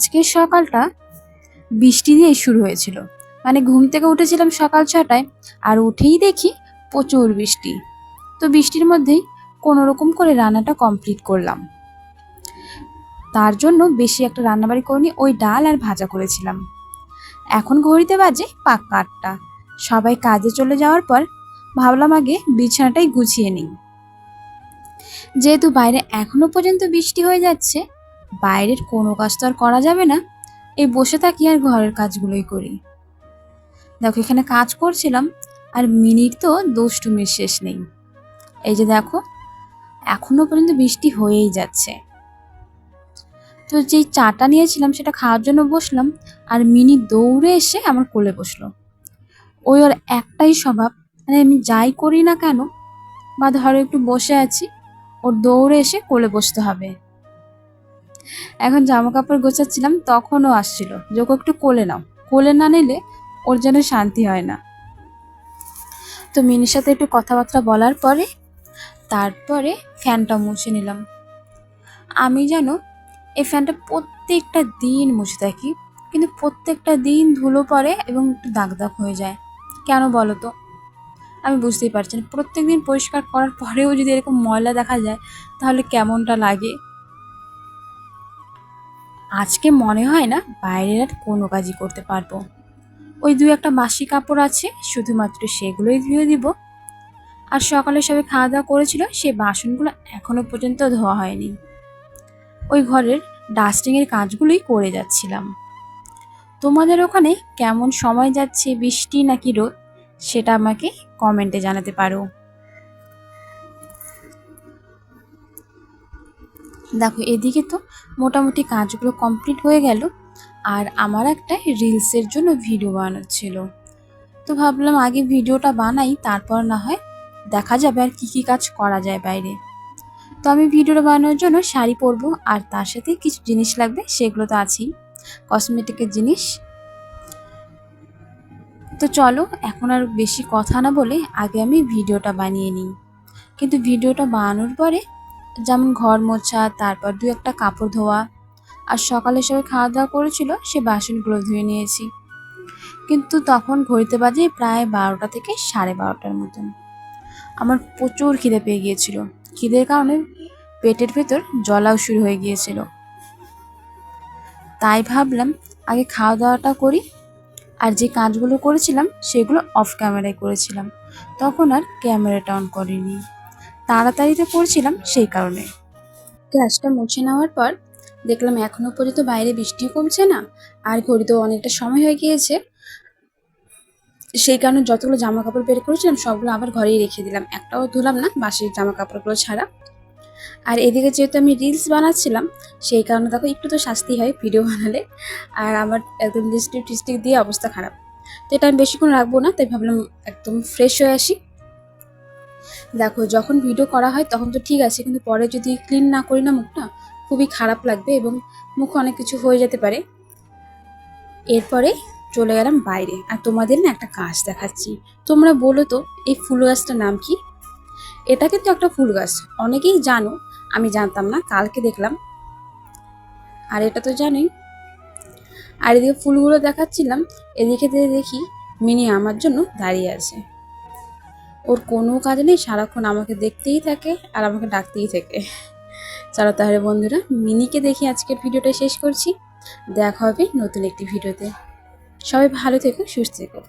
আজকের সকালটা বৃষ্টি দিয়ে শুরু হয়েছিল। মানে ঘুম থেকে উঠেছিলাম সকাল ছটায় আর উঠেই দেখি প্রচুর বৃষ্টি। তো বৃষ্টির মধ্যেই কোনো রকম করে রান্নাটা কমপ্লিট করলাম। তার জন্য বেশি একটা রান্নাবাড়ি করিনি, ওই ডাল আর ভাজা করেছিলাম। এখন ঘড়িতে বাজে পাক্কা আটটা। সবাই কাজে চলে যাওয়ার পর ভাবলাম আগে বিছানাটাই গুছিয়ে নিই। যেহেতু বাইরে এখনও পর্যন্ত বৃষ্টি হয়ে যাচ্ছে বাইরের কোনো কাজ তো আর করা যাবে না। এই বসে থাকি আর ঘরের কাজগুলোই করি। দেখো, এখানে কাজ করছিলাম, আর মিনিট তো দুষ্টুমির শেষ নেই। এই যে দেখো, এখনও পর্যন্ত বৃষ্টি হয়েই যাচ্ছে। তো যেই চাটা নিয়েছিলাম, সেটা খাওয়ার জন্য বসলাম, আর মিনি দৌড়ে এসে আমার কোলে বসল। ওই ওর একটাই স্বভাব মানে আমি যাই করি না কেন, বা ধরো একটু বসে আছি, ওর দৌড়ে এসে কোলে বসতে হবে। এখন জামা কাপড় গোছাচ্ছিলাম, তখনও আসছিল। যে ওকে একটু কোলে নাও। কোলে না নিলে ওর যেন শান্তি হয় না। তো মিনির সাথে একটু কথাবার্তা বলার পরে, তারপরে ফ্যানটা মুছে নিলাম। আমি যেন এই ফ্যানটা প্রত্যেকটা দিন মুছে থাকি, কিন্তু প্রত্যেকটা দিন ধুলো পড়ে এবং একটু দাগ দাগ হয়ে যায়। কেন বলো তো? আমি বুঝতেই পারছি না। প্রত্যেক দিন পরিষ্কার করার পরেও যদি এরকম ময়লা দেখা যায়, তাহলে কেমনটা লাগে? আজকে মনে হয় না বাইরের আর কোনো কাজই করতে পারব। ওই দু একটা বাসি কাপড় আছে, শুধুমাত্র সেগুলোই ধুয়ে দিব। আর সকালে সবাই খাওয়া দাওয়া করেছিল সেই বাসনগুলো এখনও পর্যন্ত ধোয়া হয়নি। ওই ঘরের ডাস্টিংয়ের কাজগুলোই করে যাচ্ছিলাম। তোমাদের ওখানে কেমন সময় যাচ্ছে, বৃষ্টি নাকি রোদ, সেটা আমাকে কমেন্টে জানাতে পারো। দেখো, এদিকে তো মোটামুটি কাজগুলো কমপ্লিট হয়ে গেল, আর আমার একটা রিলসের জন্য ভিডিও বানানোর ছিল তো ভাবলাম আগে ভিডিওটা বানাই, তারপর না হয় দেখা যাবে আর কী কী কাজ করা যায় বাইরে। তো আমি ভিডিওটা বানানোর জন্য শাড়ি পরবো, আর তার সাথে কিছু জিনিস লাগবে, সেগুলো তো আছেই। কসমেটিকের জিনিস। তো চলো, এখন আর বেশি কথা না বলে আগে আমি ভিডিওটা বানিয়ে নিই। কিন্তু ভিডিওটা বানানোর পরে যেমন ঘর মোছা, তারপর দু একটা কাপড় ধোয়া। আর সকালে সবাই খাওয়া দাওয়া করেছিল, সে বাসনগুলো ধুয়ে নিয়েছি। কিন্তু তখন ঘড়িতে বাজে প্রায় বারোটা থেকে সাড়ে বারোটার মতন। আমার প্রচুর খিদে পেয়ে গিয়েছিল। খিদের কারণে পেটের ভেতর জলাও শুরু হয়ে গিয়েছিল। তাই ভাবলাম, আগে খাওয়া দাওয়াটা করি। আর যে কাজগুলো করেছিলাম, সেগুলো অফ ক্যামেরায় করেছিলাম। তখন আর ক্যামেরাটা অন করিনি। তাড়াতাড়িতে পড়ছিলাম সেই কারণে। গ্যাসটা মুছে নেওয়ার পর দেখলাম এখনও পর্যন্ত বাইরে বৃষ্টি কমছে না, আর ঘড়িতেও অনেকটা সময় হয়ে গিয়েছে। সেই কারণে যতগুলো জামা কাপড় বের করেছিলাম, সবগুলো আবার ঘরেই রেখে দিলাম। একটাও ধুলাম না বাসির জামা কাপড়গুলো ছাড়া। আর এদিকে যেহেতু আমি রিলস বানাচ্ছিলাম, সেই কারণে দেখো একটু তো শাস্তি হয় ভিডিও বানালে। আর আমার একদম লিপস্টিক টিস্টিক দিয়ে অবস্থা খারাপ। তো এটা আমি বেশিক্ষণ রাখব না, তাই ভাবলাম একদম ফ্রেশ হয়ে আসি। দেখো, যখন ভিডিও করা হয় তখন তো ঠিক আছে, কিন্তু পরে যদি ক্লিন না করি না মুখটা, খুবই খারাপ লাগবে এবং মুখ অনেক কিছু হয়ে যেতে পারে। এরপরে চলে গেলাম বাইরে। আর তোমাদের না একটা গাছ দেখাচ্ছি। তোমরা বলো তো, এই ফুল গাছটার নাম কি? এটা কিন্তু একটা ফুল গাছ। অনেকেই জানো, আমি জানতাম না, কালকে দেখলাম। আর এটা তো জানোই। আর এদিকে ফুলগুলো দেখাচ্ছিলাম, এদিকে দেখি মিনি আমার জন্য দাঁড়িয়ে আছে। ওর কোনো কাজ নেই, সারাক্ষণ আমাকে দেখতেই থাকে আর আমাকে ডাকতেই থাকে। চলো তাহলে বন্ধুরা, মিনিকে দেখে আজকের ভিডিওটা শেষ করছি। দেখা হবে নতুন একটি ভিডিওতে। সবাই ভালো থেকো, সুস্থ থেকো।